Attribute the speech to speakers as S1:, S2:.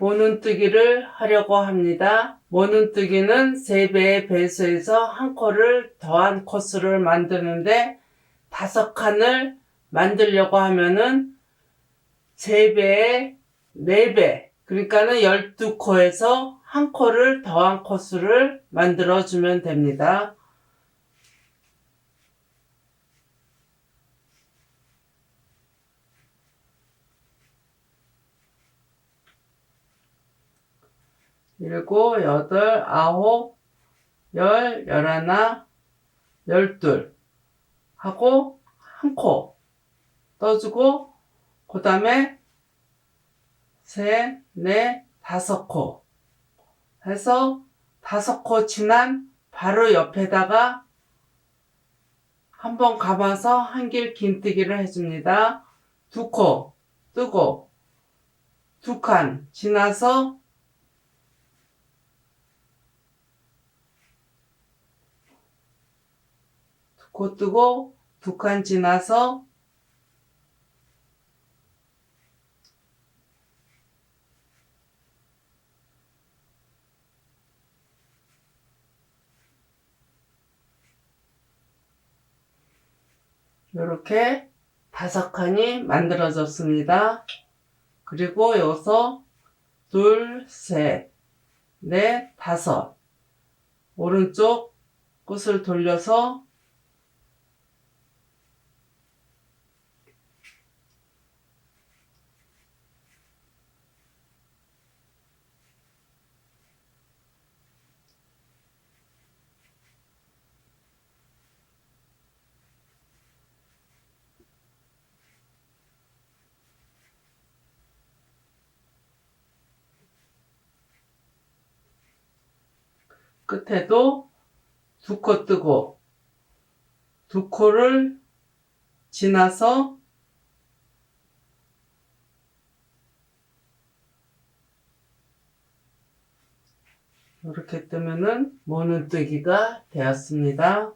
S1: 모눈뜨기를 하려고 합니다. 모눈뜨기는 3배의 배수에서 한 코를 더한 코스를 만드는데 다섯 칸을 만들려고 하면은 3배의 4배 그러니까는 12코에서 한 코를 더한 코스를 만들어 주면 됩니다. 일곱, 여덟, 아홉, 열, 열하나, 열둘 하고 한 코 떠주고 그 다음에 셋, 넷, 다섯 코 해서 다섯 코 지난 바로 옆에다가 한번 감아서 한길 긴뜨기를 해줍니다. 두 코 뜨고 두 칸 지나서 두코 뜨고 두 칸 지나서 이렇게 다섯 칸이 만들어졌습니다. 그리고 여기서 둘, 셋, 넷, 다섯. 오른쪽 끝을 돌려서 끝에도 두 코 뜨고 두 코를 지나서 이렇게 뜨면은 모눈뜨기가 되었습니다.